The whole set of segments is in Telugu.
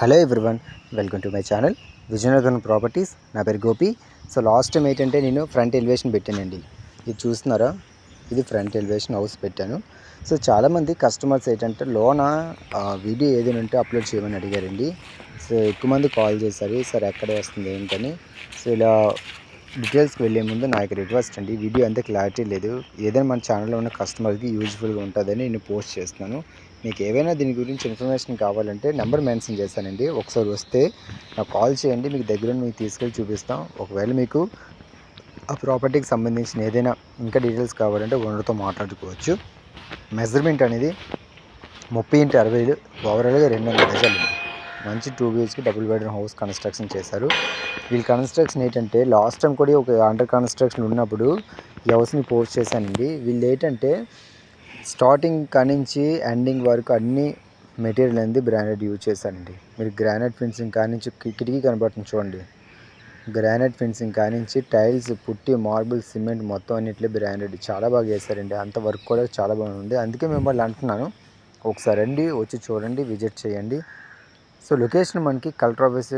Hello everyone welcome to my channel Vizianagaram properties. నా పేరు గోపి. సో లాస్ట్ టైం ఏంటంటే నేను ఫ్రంట్ ఎలివేషన్ పెట్టానండి. ఇది చూస్తున్నారా? ఇది ఫ్రంట్ ఎలివేషన్ హౌస్ పెట్టాను. సో చాలామంది కస్టమర్స్ ఏంటంటే లోన వీడియో ఏదైనా ఉంటే అప్లోడ్ చేయమని అడిగారండి. సో ఎక్కువ మంది కాల్ చేశారు సార్ ఎక్కడ వస్తుంది ఏంటని? సో ఇలా డీటెయిల్స్కి వెళ్ళే ముందు నా యొక్క రిక్వెస్ట్ అండి. వీడియో అంతే క్లారిటీ లేదు. ఏదైనా మన ఛానల్లో ఉన్న కస్టమర్కి యూజ్ఫుల్గా ఉంటుందని నేను పోస్ట్ చేస్తున్నాను. మీకు ఏవైనా దీని గురించి ఇన్ఫర్మేషన్ కావాలంటే నెంబర్ మెన్షన్ చేశానండి. ఒకసారి వస్తే నాకు కాల్ చేయండి. మీకు దగ్గర మీకు తీసుకెళ్ళి చూపిస్తాం. ఒకవేళ మీకు ఆ ప్రాపర్టీకి సంబంధించిన ఏదైనా ఇంకా డీటెయిల్స్ కావాలంటే ఓనర్తో మాట్లాడుకోవచ్చు. మెజర్మెంట్ అనేది ముప్పై ఇంటి అరవై ఓవరాల్గా రెండు వందల గజాలు మంచి టూ బిహెచ్కి డబుల్ బెడ్రూమ్ హౌస్ కన్స్ట్రక్షన్ చేశారు. వీళ్ళ కన్స్ట్రక్షన్ ఏంటంటే లాస్ట్ టైం కూడా ఒక అండర్ కన్స్ట్రక్షన్ ఉన్నప్పుడు ఈ హౌస్ని పోస్ట్ చేశానండి. వీళ్ళు ఏంటంటే స్టార్టింగ్ కానించి ఎండింగ్ వరకు అన్ని మెటీరియల్ అనేది బ్రాండెడ్ యూజ్ చేశానండి మీరు గ్రానైట్ ఫిన్సింగ్ కానించి కిటికీ కనబడుతుంది చూడండి. గ్రానైట్ ఫినిషింగ్ కానించి టైల్స్ పుట్టి మార్బుల్ సిమెంట్ మొత్తం అన్నిట్లో బ్రాండెడ్ చాలా బాగా చేశారండి అంత వర్క్ కూడా చాలా బాగుంది. అందుకే మిమ్మల్ని అంటున్నాను ఒకసారి రండి వచ్చి చూడండి విజిట్ చేయండి. సో లొకేషన్ మనకి కలెక్టర్ ఆఫీస్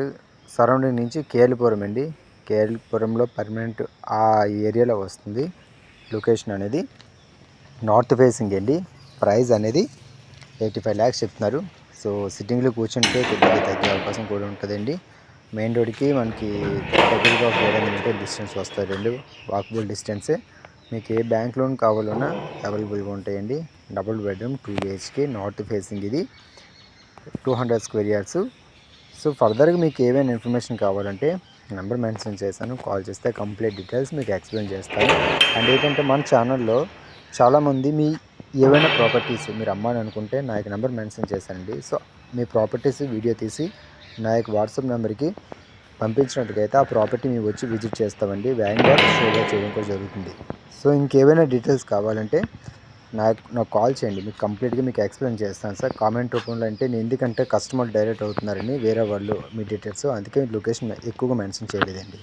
సరౌండింగ్ నుంచి కేఎల్పురం అండి. కేఎల్పురంలో పర్మనెంట్ ఆ ఏరియాలో వస్తుంది లొకేషన్ అనేది. నార్త్ ఫేసింగ్ అండి. ప్రైస్ అనేది ఎయిటీ ఫైవ్ ల్యాక్స్ చెప్తున్నారు. సో సిట్టింగ్లో కూర్చుంటే కొద్దిగా తగ్గే అవకాశం కూడా ఉంటుందండి. మెయిన్ రోడ్కి మనకి దగ్గరగా ఒక ఏడు వందల డిస్టెన్స్ వస్తాయి రెండు వాకబుల్ డిస్టెన్సే మీకు ఏ బ్యాంక్ లోన్ కావాలన్నా అవైలబుల్గా ఉంటాయండి. Double bedroom two BHK north facing ఇది. Two hundred square yards. So ఫర్దర్గా మీకు ఏమైనా ఇన్ఫర్మేషన్ కావాలంటే నెంబర్ మెన్షన్ చేశాను. కాల్ చేస్తే కంప్లీట్ డీటెయిల్స్ మీకు ఎక్స్ప్లెయిన్ చేస్తాను. అండ్ ఏంటంటే మన ఛానల్లో చాలామంది మీ ఏవైనా ప్రాపర్టీస్ మీరు అమ్మాలి అనుకుంటే నా యొక్క నెంబర్ మెన్షన్ చేశానండి సో మీ ప్రాపర్టీస్ వీడియో తీసి నా యొక్క వాట్సాప్ నెంబర్కి పంపించినట్టుగైతే ఆ ప్రాపర్టీ మేము వచ్చి విజిట్ చేస్తామండి. వ్యాంగ్ షోగా చేయడం కూడా జరుగుతుంది. సో ఇంకేమైనా డీటెయిల్స్ కావాలంటే నాకు నాకు కాల్ చేయండి. మీకు కంప్లీట్గా మీకు ఎక్స్ప్లెయిన్ చేస్తాను సార్. కామెంట్ రూపంలో అంటే నేను ఎందుకంటే కస్టమర్ డైరెక్ట్ అవుతున్నారని వేరే వాళ్ళు మీ డీటెయిల్స్. అందుకే లొకేషన్ ఎక్కువగా మెన్షన్ చేయలేదండి.